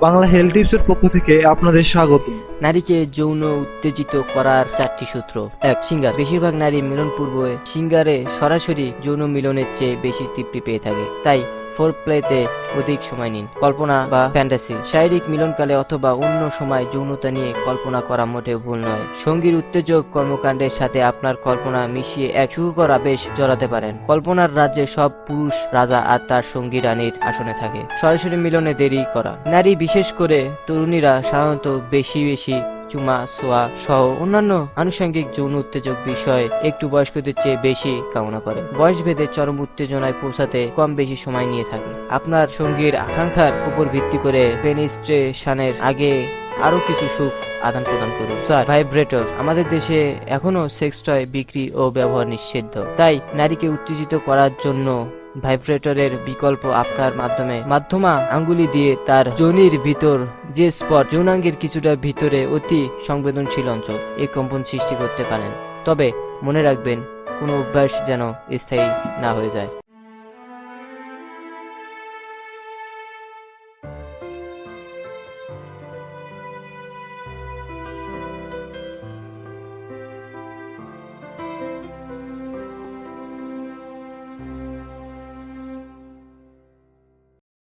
Bangla health টিপসের পক্ষ থেকে আপনাদের স্বাগত। নারীকে যৌন উত্তেজিত করার চারটি সূত্র। এক, সিঙ্গার। বেশিরভাগ নারী মিলন পূর্বে সিঙ্গারে সরাসরি যৌন মিলনের চেয়ে বেশি তৃপ্তি পেয়ে থাকে। তাই ফোর প্লেতে অধিক সময় নিন। কল্পনা বা ফ্যান্টাসি, শারীরিক মিলনকালে অথবা অন্য সময় যৌনতা নিয়ে কল্পনা করা মোটেও ভুল নয়। সঙ্গীর উত্তেজক কর্মকাণ্ডের সাথে আপনার কল্পনা মিশিয়ে এক সুখকর আবেশ জড়াতে পারেন। কল্পনার রাজ্যে সব পুরুষ, রাজা আর তার সঙ্গী রানীর আসনে থাকে। সরাসরি মিলনে দেরি করা। নারী বিশেষ করে তরুণীরা সাধারণত বেশি বেশি চুমা, সোয়া সহ অন্যান্য আনুষঙ্গিক যৌন উত্তেজক বিষয় একটু বয়স্কদের চেয়ে বেশি কামনা করে। বয়স ভেদে চরম উত্তেজনায় পৌঁছাতে কম বেশি সময় নিয়ে থাকে। আপনার সঙ্গীর আকাঙ্ক্ষার উপর ভিত্তি করে পেনিস্ট্রেশনের আগে আরও কিছু সুখ আদান প্রদান করুন। স্যার, ভাইব্রেটর, আমাদের দেশে এখনও সেক্স টয় বিক্রি ও ব্যবহার নিষিদ্ধ। তাই নারীকে উত্তেজিত করার জন্য ভাইব্রেটরের বিকল্প আপনার মাধ্যমে মাধ্যমা আঙ্গুলি দিয়ে তার যোনির ভিতর যে স্পট যৌনাঙ্গের কিছুটা ভিতরে অতি সংবেদনশীল অঞ্চল এই কম্পন সৃষ্টি করতে পারেন। তবে মনে রাখবেন, কোনো অভ্যাস যেন স্থায়ী না হয়ে যায়।